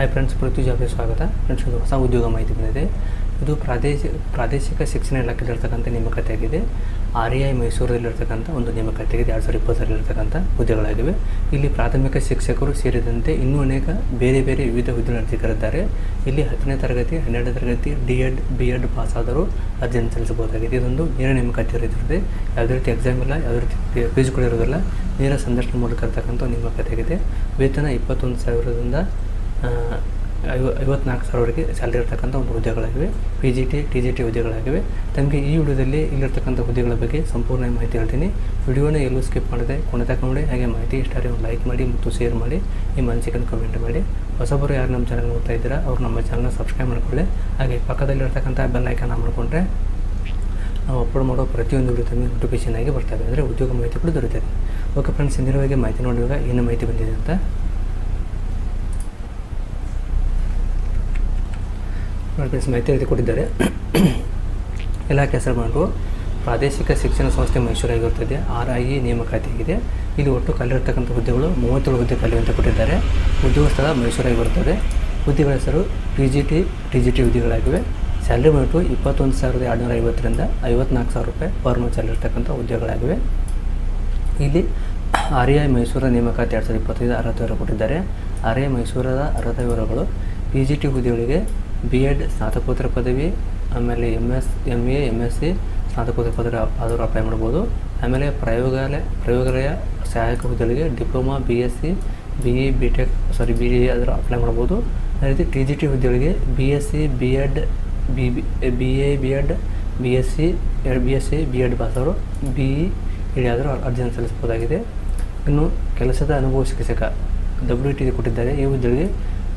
Hi friends ಪೃಥ್ವಿ ಜಾಬ್ಗೆ ಸ್ವಾಗತ. Friends ಒಂದು ಹೊಸ ಉದ್ಯೋಗ ಮಾಹಿತಿ ಬಂದಿದೆ. ಇದು ಪ್ರಾದೇಶಿಕ ಪ್ರಾದೇಶಿಕ ಶಿಕ್ಷಣ ಇಲಾಖೆಯಲ್ಲಿರ್ತಕ್ಕಂಥ ನೇಮಕಾತಿ ಆಗಿದೆ ಆರ್ ಎ ಐ ಮೈಸೂರಲ್ಲಿರ್ತಕ್ಕಂಥ ಒಂದು ನೇಮಕಾತಿ ಆಗಿದೆ ಎರಡು ಸಾವಿರದ ಇಪ್ಪತ್ತರಲ್ಲಿರ್ತಕ್ಕಂಥ ಹುದ್ದೆಗಳಾಗಿವೆ. ಇಲ್ಲಿ ಪ್ರಾಥಮಿಕ ಶಿಕ್ಷಕರು ಸೇರಿದಂತೆ ಇನ್ನೂ ಅನೇಕ ಬೇರೆ ಬೇರೆ ವಿವಿಧ ಹುದ್ದೆಗಳನ್ನು ಅರ್ಜಿಗಳಿದ್ದಾರೆ ಇಲ್ಲಿ ಹತ್ತನೇ ತರಗತಿ, ಹನ್ನೆರಡನೇ ತರಗತಿ D Ed B Ed pass ಆದರೂ ಅರ್ಜಿಯನ್ನು ಸಲ್ಲಿಸಬಹುದಾಗಿದೆ. ಇದೊಂದು ನೇರ ನೇಮಕಾತಿ ಇರುತ್ತದೆ ಯಾವುದೇ ರೀತಿ ಎಕ್ಸಾಮ್ ಇಲ್ಲ, ಯಾವುದೇ ರೀತಿ ಫೀಸ್ ಕೂಡ ಇರೋದಿಲ್ಲ ನೇರ ಸಂದರ್ಶನ ಮೂಲಕ ಇರ್ತಕ್ಕಂಥ ಒಂದು ನೇಮಕಾತಿ ಆಗಿದೆ ವೇತನ ಇಪ್ಪತ್ತೊಂದು ಸಾವಿರದಿಂದ ಐವ ಐವತ್ನಾಲ್ಕು ಸಾವಿರವರೆಗೆ ಸ್ಯಾಲ್ರಿ ಇರತಕ್ಕಂಥ ಒಂದು ಹುದ್ದೆಗಳಾಗಿವೆ. P G T T G T ಹುದ್ದೆಗಳಾಗಿವೆ. ತಮಗೆ ಈ ವಿಡಿಯೋದಲ್ಲಿ ಇಲ್ಲಿರ್ತಕ್ಕಂಥ ಹುದ್ದೆಗಳ ಬಗ್ಗೆ ಸಂಪೂರ್ಣ ಮಾಹಿತಿ ಹೇಳ್ತೀನಿ. ವಿಡಿಯೋನ ಎಲ್ಲೂ ಸ್ಕಿಪ್ ಮಾಡದೆ ಕೊನೆ ನೋಡಿ. ಹಾಗೆ ಮಾಹಿತಿ ಇಷ್ಟಾರೆ ಒಂದು ಲೈಕ್ ಮಾಡಿ ಮತ್ತು ಶೇರ್ ಮಾಡಿ. ನಿಮ್ಮ ಅನಿಸಿಕೆಯನ್ನು ಕಮೆಂಟ್ ಮಾಡಿ. ಹೊಸಬರು ಯಾರು ನಮ್ಮ ಚಾನಲ್ ನೋಡ್ತಾ ಇದ್ದೀರಾ, ಅವ್ರು ನಮ್ಮ ಚಾನಲ್ನ ಸಬ್ಸ್ಕ್ರೈಬ್ ಮಾಡಿಕೊಳ್ಳಿ. ಹಾಗೆ ಪಕ್ಕದಲ್ಲಿರ್ತಕ್ಕಂಥ ಬೆಲ್ ಐಕನ್ ಮಾಡಿಕೊಂಡ್ರೆ ನಾವು ಅಪ್ಲೋಡ್ ಮಾಡೋ ಪ್ರತಿಯೊಂದು ವಿಡಿಯೋ ತಮಗೆ ನೋಟಿಫಿಕೇಶನ್ ಆಗಿ ಬರ್ತವೆ. ಅಂದರೆ ಉದ್ಯೋಗ ಮಾಹಿತಿ ಕೂಡ ದೊರೆಯುತ್ತದೆ. ಓಕೆ ಫ್ರೆಂಡ್ಸ್ ಇಂದಿನವರೆಗೆ ಮಾಹಿತಿ ನೋಡುವಾಗ ಏನು ಮಾಹಿತಿ ಬಂದಿದೆ ಅಂತ ನೋಡಿ ಫ್ರೆಂಡ್ಸ್ ಮಾಹಿತಿ ಕೊಟ್ಟಿದ್ದಾರೆ. ಹೆಸರು ಬಂದು ಪ್ರಾದೇಶಿಕ ಶಿಕ್ಷಣ ಸಂಸ್ಥೆ ಮೈಸೂರಾಗಿರುತ್ತದೆ ಆರ್ ಐ ಇ ನೇಮಕಾತಿ ಆಗಿದೆ. ಇಲ್ಲಿ ಒಟ್ಟು ಕಲ್ಲಿರ್ತಕ್ಕಂಥ ಹುದ್ದೆಗಳು ಮೂವತ್ತೇಳು ಹುದ್ದೆ ಖಾಲಿ ಅಂತ ಕೊಟ್ಟಿದ್ದಾರೆ. ಉದ್ಯೋಗ ಸ್ಥಳ ಮೈಸೂರಾಗಿ ಬರುತ್ತದೆ ಹುದ್ದೆಗಳ ಹೆಸರು P G T T G T ಹುದ್ದೆಗಳಾಗಿವೆ. Salary ಬಂದುಬಿಟ್ಟು ಇಪ್ಪತ್ತೊಂದು ಸಾವಿರದ ಎರಡುನೂರ ಐವತ್ತರಿಂದ ಐವತ್ನಾಲ್ಕು ಸಾವಿರ ರೂಪಾಯಿ ಪರ್ ಮಂತ್ ಇರ್ತಕ್ಕಂಥ ಹುದ್ದೆಗಳಾಗಿವೆ. ಇಲ್ಲಿ ಆರ್ ಐ ಮೈಸೂರ ನೇಮಕಾತಿ ಎರಡು ಸಾವಿರದ ಇಪ್ಪತ್ತೈದು ಅರ್ಹತೆ ವಿವರ ಕೊಟ್ಟಿದ್ದಾರೆ. ಆರ್ ಐ ಮೈಸೂರದ ಅರ್ಹತೆ ವಿವರಗಳು ಪಿ ಜಿ ಟಿ ಹುದ್ದೆಗಳಿಗೆ ಬಿ ಎಡ್ ಸ್ನಾತಕೋತ್ತರ ಪದವಿ, ಆಮೇಲೆ M S M A M S C ಸ್ನಾತಕೋತ್ತರ ಪದವಿ ಆದರೂ ಅಪ್ಲೈ ಮಾಡ್ಬೋದು. ಆಮೇಲೆ ಪ್ರಯೋಗಾಲಯ ಪ್ರಯೋಗಾಲಯ ಸಹಾಯಕ ಹುದ್ದೆಗಳಿಗೆ diploma B S C B E B Tech sorry B E ಆದರೂ ಅಪ್ಲೈ ಮಾಡ್ಬೋದು. ಅದೇ ರೀತಿ ಟಿ ಜಿ ಟಿ ಹುದ್ದೆಗಳಿಗೆ B S C B Ed B B B A B Ed B S C B S C B Ed ಪಾಸವರು B E ಇಡಿಯಾದರೂ ಅರ್ಜಿಯನ್ನು ಸಲ್ಲಿಸಬಹುದಾಗಿದೆ. ಇನ್ನು ಕೆಲಸದ ಅನುಭವ ಶಿಕ್ಷಕ ಡಬ್ಲ್ಯೂ ಟಿ ಕೊಟ್ಟಿದ್ದಾರೆ. ಈ ಹುದ್ದೆಗೆ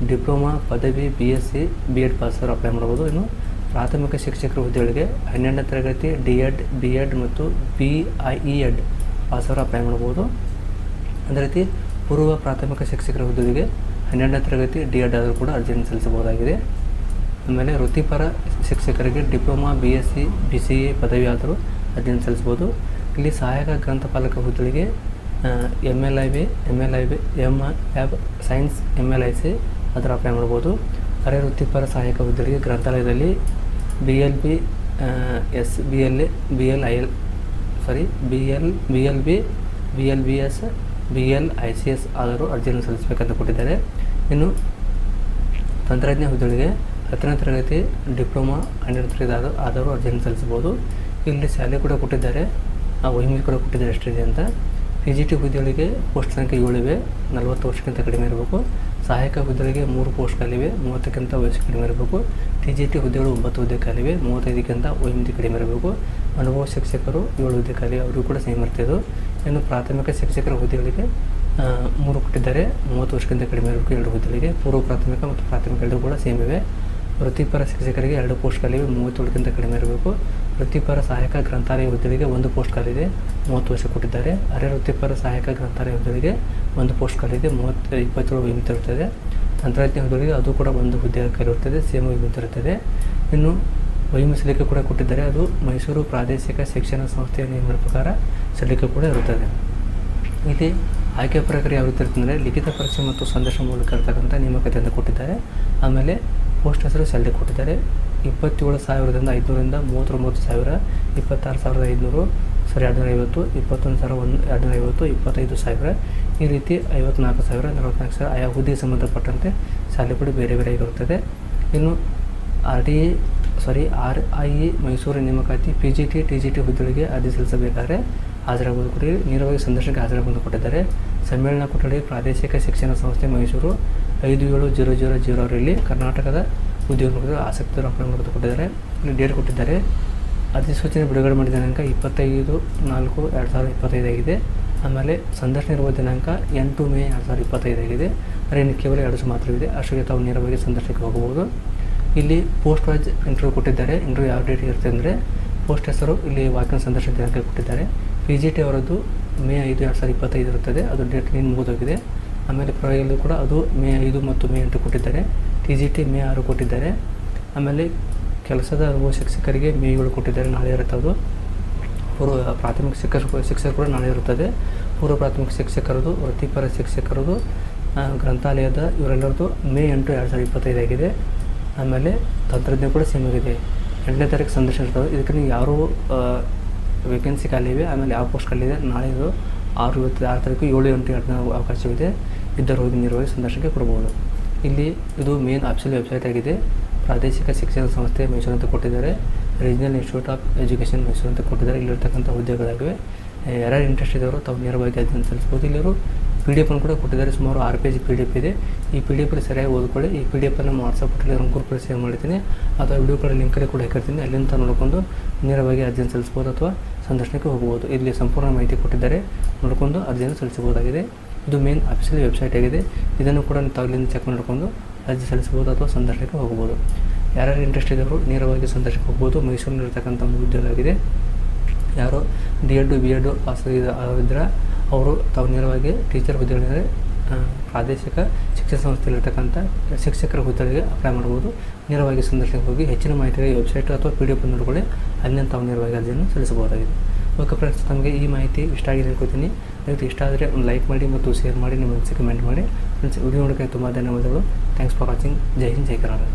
ಡಿಪ್ಲೊಮಾ, ಪದವಿ B S C B Ed ಪಾಸರು apply ಮಾಡ್ಬೋದು. ಇನ್ನು ಪ್ರಾಥಮಿಕ ಶಿಕ್ಷಕರ ಹುದ್ದೆಗಳಿಗೆ ಹನ್ನೆರಡನೇ ತರಗತಿ ಡಿ ಎಡ್ ಬಿ ಎಡ್ ಮತ್ತು ಬಿ ಐ ಇ ಎಡ್ ಪಾಸರು ಅಪ್ಲೈ ಮಾಡ್ಬೋದು. ಅದೇ ರೀತಿ ಪೂರ್ವ ಪ್ರಾಥಮಿಕ ಶಿಕ್ಷಕರ ಹುದ್ದೆಗೆ ಹನ್ನೆರಡನೇ ತರಗತಿ ಡಿ ಎಡ್ ಆದರೂ ಕೂಡ ಅರ್ಜಿಯನ್ನು ಸಲ್ಲಿಸಬಹುದಾಗಿದೆ. ಆಮೇಲೆ ವೃತ್ತಿಪರ ಶಿಕ್ಷಕರಿಗೆ diploma B S C B C A ಪದವಿ ಆದರೂ ಅರ್ಜಿಯನ್ನು ಸಲ್ಲಿಸ್ಬೋದು ಇಲ್ಲಿ ಸಹಾಯಕ ಗ್ರಂಥಪಾಲಕ ಹುದ್ದೆಗಳಿಗೆ M L I B M L I B M ಆ್ಯಬ್ science M L I C ಅದರ ಅಪ್ಲೈ ಮಾಡ್ಬೋದು. ಅರೆ ವೃತ್ತಿಪರ ಸಹಾಯಕ ಹುದ್ದೆಗಳಿಗೆ ಗ್ರಂಥಾಲಯದಲ್ಲಿ B L B S B L A B L I L sorry B L B L B B L B S B L I C S ಆದರೂ ಅರ್ಜಿಯನ್ನು ಸಲ್ಲಿಸಬೇಕಂತ ಕೊಟ್ಟಿದ್ದಾರೆ. ಇನ್ನು ತಂತ್ರಜ್ಞ ಹುದ್ದೆಗಳಿಗೆ ಹತ್ತನೇ ತರಗತಿ ಡಿಪ್ಲೊಮಾ ಹನ್ನೆರಡು ತರಗತಿ ಆದ ಆದರೂ ಅರ್ಜಿಯನ್ನು ಸಲ್ಲಿಸ್ಬೋದು ಇಲ್ಲಿ ಶಾಲೆ ಕೂಡ ಕೊಟ್ಟಿದ್ದಾರೆ. ಆ ವಹಿಮಿ ಕೂಡ ಕೊಟ್ಟಿದ್ದಾರೆ ಎಷ್ಟಿದೆ ಅಂತ. ಪಿ ಜಿ ಟಿ ಹುದ್ದೆಗಳಿಗೆ ಪೋಸ್ಟ್ ಸಂಖ್ಯೆ ಏಳಿವೆ, ನಲವತ್ತು ವರ್ಷಕ್ಕಿಂತ ಕಡಿಮೆ ಇರಬೇಕು. ಸಹಾಯಕ ಹುದ್ದೆಗಳಿಗೆ ಮೂರು ಪೋಸ್ಟ್ ಖಾಲಿವೆ ಮೂವತ್ತಕ್ಕಿಂತ ವಯಸ್ಸು ಕಡಿಮೆ ಇರಬೇಕು. ಟಿ ಜಿ ಟಿ ಹುದ್ದೆಗಳು ಒಂಬತ್ತು ಹುದ್ದೆ ಖಾಲಿವೆ ಮೂವತ್ತೈದಕ್ಕಿಂತ ಒಂದು ಕಡಿಮೆ ಇರಬೇಕು. ಅನುಭವ ಶಿಕ್ಷಕರು ಏಳು ಹುದ್ದೆ ಖಾಲಿ ಅವರಿಗೂ ಕೂಡ ಸೇಮ್ ಇರ್ತಿದ್ದು ಇನ್ನು ಪ್ರಾಥಮಿಕ ಶಿಕ್ಷಕರ ಹುದ್ದೆಗಳಿಗೆ ಮೂರು ಕೊಟ್ಟಿದ್ದಾರೆ, ಮೂವತ್ತು ವರ್ಷಕ್ಕಿಂತ ಕಡಿಮೆ ಇರಬೇಕು ಎರಡು ಹುದ್ದೆಗಳಿಗೆ. ಪೂರ್ವ ಪ್ರಾಥಮಿಕ ಮತ್ತು ಪ್ರಾಥಮಿಕ ಎರಡೂ ಕೂಡ ಸೇಮ್ ಇವೆ. ವೃತ್ತಿಪರ ಶಿಕ್ಷಕರಿಗೆ ಎರಡು ಪೋಸ್ಟ್ ಖಾಲಿವೆ ಮೂವತ್ತೇಳಕ್ಕಿಂತ ಕಡಿಮೆ ಇರಬೇಕು. ವೃತ್ತಿಪರ ಸಹಾಯಕ ಗ್ರಂಥಾಲಯ ಹುದ್ದೆಗಳಿಗೆ ಒಂದು ಪೋಸ್ಟ್ ಖಾಲಿದೆ ಮೂವತ್ತು ವರ್ಷ ಕೊಟ್ಟಿದ್ದಾರೆ. ಅರೆ ವೃತ್ತಿಪರ ಸಹಾಯಕ ಗ್ರಂಥಾಲಯ ಹುದ್ದೆಗಳಿಗೆ ಒಂದು ಪೋಸ್ಟ್ ಖಾಲಿದೆ ಮೂವತ್ತು, ಇಪ್ಪತ್ತೇಳು ವಿಮಿತ ಇರುತ್ತದೆ. ತಂತ್ರಜ್ಞ ಹುದ್ದೆಗಳಿಗೆ ಅದು ಕೂಡ ಒಂದು ಹುದ್ದೆ ಇರುತ್ತದೆ, ಸೇಮ್ ವಿಮಿತ ಇರುತ್ತದೆ. ಇನ್ನು ವಹಿಮ ಸಲಿಕೆ ಕೂಡ ಕೊಟ್ಟಿದ್ದಾರೆ, ಅದು ಮೈಸೂರು ಪ್ರಾದೇಶಿಕ ಶಿಕ್ಷಣ ಸಂಸ್ಥೆಯ ನಿಯಮದ ಪ್ರಕಾರ ಸಲಿಕೆ ಕೂಡ ಇರುತ್ತದೆ. ಇಲ್ಲಿ ಆಯ್ಕೆ ಪ್ರಕ್ರಿಯೆ ಯಾವ ರೀತಿ ಇರ್ತಂದರೆ ಲಿಖಿತ ಪರೀಕ್ಷೆ ಮತ್ತು ಸಂದರ್ಶನ ಮೂಲಕ ಇರ್ತಕ್ಕಂಥ ನೇಮಕಾತಿಯನ್ನು ಕೊಟ್ಟಿದ್ದಾರೆ. ಆಮೇಲೆ ಪೋಸ್ಟ್ ಹೆಸರು ಸ್ಯಾಲ್ರಿ ಕೊಟ್ಟಿದ್ದಾರೆ. ಇಪ್ಪತ್ತೇಳು ಸಾವಿರದಿಂದ ಐದುನೂರಿಂದ ಮೂವತ್ತೊಂಬತ್ತು ಸಾವಿರ, ಇಪ್ಪತ್ತಾರು ಸಾವಿರದ ಐದುನೂರು, ಸರಿ, ಎರಡುನೂರ ಐವತ್ತು, ಇಪ್ಪತ್ತೊಂದು ಸಾವಿರ ಒಂದು, ಎರಡುನೂರ ಐವತ್ತು, ಇಪ್ಪತ್ತೈದು ಸಾವಿರ. ಈ ರೀತಿ ಐವತ್ನಾಲ್ಕು ಸಾವಿರ, ನಲವತ್ನಾಲ್ಕು ಸಾವಿರ ಆಯಾ ಹುದ್ದೆಗೆ ಸಂಬಂಧಪಟ್ಟಂತೆ ಸ್ಯಾಲ್ರಿ ಕೂಡ ಬೇರೆ ಬೇರೆ ಆಗಿರುತ್ತದೆ ಇನ್ನು R T sorry R I E Mysuru ನೇಮಕಾತಿ P G T T G T ಹುದ್ದೆಗಳಿಗೆ ಅರ್ಜಿ ಸಲ್ಲಿಸಬೇಕಾದ್ರೆ ಹಾಜರಾಗುವುದು ಕೊಡಿ ನೇರವಾಗಿ ಸಂದರ್ಶನಕ್ಕೆ ಹಾಜರಾಗುವುದು ಕೊಟ್ಟಿದ್ದಾರೆ. ಸಮ್ಮೇಳನ ಕೊಠಡಿ ಪ್ರಾದೇಶಿಕ ಶಿಕ್ಷಣ ಸಂಸ್ಥೆ ಮೈಸೂರು ಐದು ಏಳು ಜೀರೋ ಜೀರೋ ಜೀರೋ ಅವರಲ್ಲಿ ಕರ್ನಾಟಕದ ಉದ್ಯೋಗ ಆಸಕ್ತಿ ಅಪ್ಲೈ ಮಾಡೋದು ಕೊಟ್ಟಿದ್ದಾರೆ. ಡೇಟ್ ಕೊಟ್ಟಿದ್ದಾರೆ. ಅಧಿಸೂಚನೆ ಬಿಡುಗಡೆ ಮಾಡಿದ ದಿನಾಂಕ ಇಪ್ಪತ್ತೈದು ನಾಲ್ಕು ಎರಡು ಸಾವಿರದ ಇಪ್ಪತ್ತೈದಾಗಿದೆ ಆಮೇಲೆ ಸಂದರ್ಶನ ಇರುವ ದಿನಾಂಕ ಎಂಟು ಮೇ ಎರಡು ಸಾವಿರದ ಇಪ್ಪತ್ತೈದಾಗಿದೆ ಆದರೆ ಇನ್ನು ಕೇವಲ ಎರಡು ಮಾತ್ರವಿದೆ. ಅಷ್ಟಕ್ಕೆ ತಾವು ನೇರವಾಗಿ ಸಂದರ್ಶನಕ್ಕೆ ಹೋಗಬಹುದು. ಇಲ್ಲಿ ಪೋಸ್ಟ್ ವೈಸ್ ಇಂಟರ್ವ್ಯೂ ಕೊಟ್ಟಿದ್ದಾರೆ. ಇಂಟರ್ವ್ಯೂ ಯಾವ ಡೇಟ್ ಇರುತ್ತೆ ಅಂದರೆ ಪೋಸ್ಟ್ ಹೆಸರು, ಇಲ್ಲಿ ವಾಕಿನ ಸಂದರ್ಶನ ದಿನಾಂಕ ಕೊಟ್ಟಿದ್ದಾರೆ. ಪಿ ಜಿ ಟಿ ಅವರದ್ದು ಮೇ ಐದು ಎರಡು ಸಾವಿರದ ಇಪ್ಪತ್ತೈದು ಇರುತ್ತದೆ. ಅದು ಡೇಟ್ ನೀನು ಮುಗಿದೋಗಿದೆ. ಆಮೇಲೆ ಪ್ರಯೋಗದಲ್ಲಿ ಕೂಡ ಅದು ಮೇ ಐದು ಮತ್ತು ಮೇ ಎಂಟು ಕೊಟ್ಟಿದ್ದಾರೆ. ಟಿ ಜಿ ಟಿ ಮೇ ಆರು ಕೊಟ್ಟಿದ್ದಾರೆ. ಆಮೇಲೆ ಕೆಲಸದ ಅನುಭವ ಶಿಕ್ಷಕರಿಗೆ ಮೇ ಏಳು ಕೊಟ್ಟಿದ್ದಾರೆ ನಾಳೆ ಇರುತ್ತೆ ಅದು. ಪೂರ್ವ ಪ್ರಾಥಮಿಕ ಶಿಕ್ಷಕ ಶಿಕ್ಷಕರು ನಾಳೆ ಇರುತ್ತದೆ. ಪೂರ್ವ ಪ್ರಾಥಮಿಕ ಶಿಕ್ಷಕರದು ವೃತ್ತಿಪರ ಶಿಕ್ಷಕರದು ಗ್ರಂಥಾಲಯದ ಇವರೆಲ್ಲರದ್ದು ಮೇ ಎಂಟು ಎರಡು ಸಾವಿರದ ಇಪ್ಪತ್ತೈದಾಗಿದೆ ಆಮೇಲೆ ತಂತ್ರಜ್ಞ ಕೂಡ ಸೇಮ್ ಆಗಿದೆ. ಎಂಟನೇ ತಾರೀಕು ಸಂದರ್ಶನ ಇರ್ತದೆ. ಇದಕ್ಕೆ ನೀವು ಯಾರು ವೇಕೆನ್ಸಿ ಖಾಲಿ ಇವೆ, ಆಮೇಲೆ ಯಾವ ಪೋಸ್ಟ್ ಖಾಲಿ ಇದೆ, ನಾಳೆ ಇದು ಆರು ಇವತ್ತು ಆರು ತಾರೀಕು ಏಳು ಎಂಟು ಎರಡು ಅವಕಾಶವಿದೆ. ಇದ್ದರು ಹೋಗಿ ನೇರವಾಗಿ ಸಂದರ್ಶನಕ್ಕೆ ಕೊಡಬಹುದು. ಇಲ್ಲಿ ಇದು ಮೇನ್ ಆಫೀಸಿಯಲ್ ವೆಬ್ಸೈಟ್ ಆಗಿದೆ. ಪ್ರಾದೇಶಿಕ ಶಿಕ್ಷಣ ಸಂಸ್ಥೆ ಮೈಸೂರು ಅಂತ ಕೊಟ್ಟಿದ್ದಾರೆ. Regional institute of education Mysuru ಅಂತ ಕೊಟ್ಟಿದ್ದಾರೆ. ಇಲ್ಲಿರ್ತಕ್ಕಂಥ ಹುದ್ದೆಗಳಾಗಿವೆ. ಯಾರ್ಯಾರು ಇಂಟ್ರೆಸ್ಟ್ ಇದ್ದವರು ತಾವು ನೇರವಾಗಿ ಅದನ್ನು ಸಲ್ಲಿಸ್ಬೋದು ಇಲ್ಲಿವರು ಪಿ ಡಿ ಎಫನ್ನು ಕೂಡ ಕೊಟ್ಟಿದ್ದಾರೆ. ಸುಮಾರು ಆರು ಪೇಜ್ ಪಿ ಡಿ ಎಫ್ ಇದೆ. ಈ ಪಿ ಡಿ ಎಫಲ್ಲಿ ಸರಿಯಾಗಿ ಓದ್ಕೊಳ್ಳಿ. ಈ ಪಿ ಡಿ ಎಫನ್ನು ವಾಟ್ಸಪ್ ಗ್ರೂಪಲ್ಲಿ ಸೇವ್ ಮಾಡ್ತೀನಿ. ಅಥವಾ ವಿಡಿಯೋ ಕೂಡ ಲಿಂಕಲ್ಲಿ ಕೂಡ ಹಾಕಿರ್ತೀನಿ. ಅಲ್ಲಿಂದ ನೋಡ್ಕೊಂಡು ನೇರವಾಗಿ ಅರ್ಜಿಯನ್ನು ಸಲ್ಲಿಸ್ಬೋದು ಅಥವಾ ಸಂದರ್ಶನಕ್ಕೆ ಹೋಗಬಹುದು. ಇಲ್ಲಿ ಸಂಪೂರ್ಣ ಮಾಹಿತಿ ಕೊಟ್ಟಿದ್ದಾರೆ. ನೋಡ್ಕೊಂಡು ಅರ್ಜಿಯನ್ನು ಸಲ್ಲಿಸಬಹುದಾಗಿದೆ. ಇದು ಮೇನ್ ಅಫಿಷಿಯಲ್ ವೆಬ್ಸೈಟ್ ಆಗಿದೆ. ಇದನ್ನು ಕೂಡ ನೀವು ತಾವಿಲ್ಲಿಂದ ಚೆಕ್ ಮಾಡಿಕೊಂಡು ಅರ್ಜಿ ಸಲ್ಲಿಸಬಹುದು ಅಥವಾ ಸಂದರ್ಶನಕ್ಕೆ ಹೋಗಬಹುದು. ಯಾರ್ಯಾರು ಇಂಟ್ರೆಸ್ಟ್ ಇದ್ದವರು ನೇರವಾಗಿ ಸಂದರ್ಶನಕ್ಕೆ ಹೋಗ್ಬೋದು ಮೈಸೂರಿನಲ್ಲಿರ್ತಕ್ಕಂಥ ಒಂದು ಉದ್ಯೋಗ ಆಗಿದೆ. ಯಾರು D Ed B Ed pass ಇದ್ದರೆ ಅವರು ತಾವು ನೇರವಾಗಿ ಟೀಚರ್ ಹುದ್ದೆಗಳಿಗೆ ಪ್ರಾದೇಶಿಕ ಶಿಕ್ಷಣ ಸಂಸ್ಥೆಯಲ್ಲಿರ್ತಕ್ಕಂಥ ಶಿಕ್ಷಕರ ಹುದ್ದೆಗೆ ಅಪ್ಲೈ ಮಾಡ್ಬೋದು ನೇರವಾಗಿ ಸಂದರ್ಶನಕ್ಕೆ ಹೋಗಿ ಹೆಚ್ಚಿನ ಮಾಹಿತಿಗೆ ವೆಬ್ಸೈಟ್ ಅಥವಾ ಪಿ ಡಿ ಎಫ್ ನೋಡ್ಕೊಳ್ಳಿ. ಅಲ್ಲಿಂದ ತಾವು ನೇರವಾಗಿ ಅರ್ಜಿಯನ್ನು ಸಲ್ಲಿಸಬಹುದಾಗಿದೆ. ಓಕೆ ಫ್ರೆಂಡ್ಸ್ ತಮಗೆ ಈ ಮಾಹಿತಿ ಇಷ್ಟ ಆಗಿದೆ ಅನ್ಕೋತೀನಿ ದಯವಿಟ್ಟು ಇಷ್ಟ ಆದರೆ ಒಂದು ಲೈಕ್ ಮಾಡಿ ಮತ್ತು ಶೇರ್ ಮಾಡಿ, ನಿಮ್ಮ ಕಮೆಂಟ್ ಮಾಡಿ. ಫ್ರೆಂಡ್ಸ್ ವಿಡಿಯೋ ನೋಡೋಕ್ಕೆ ತುಂಬ ಧನ್ಯವಾದಗಳು. ಥ್ಯಾಂಕ್ಸ್ ಫಾರ್ ವಾಚಿಂಗ್ ಜೈ ಹಿಂದ್, ಜೈ ಕರ್ನಾಟಕ.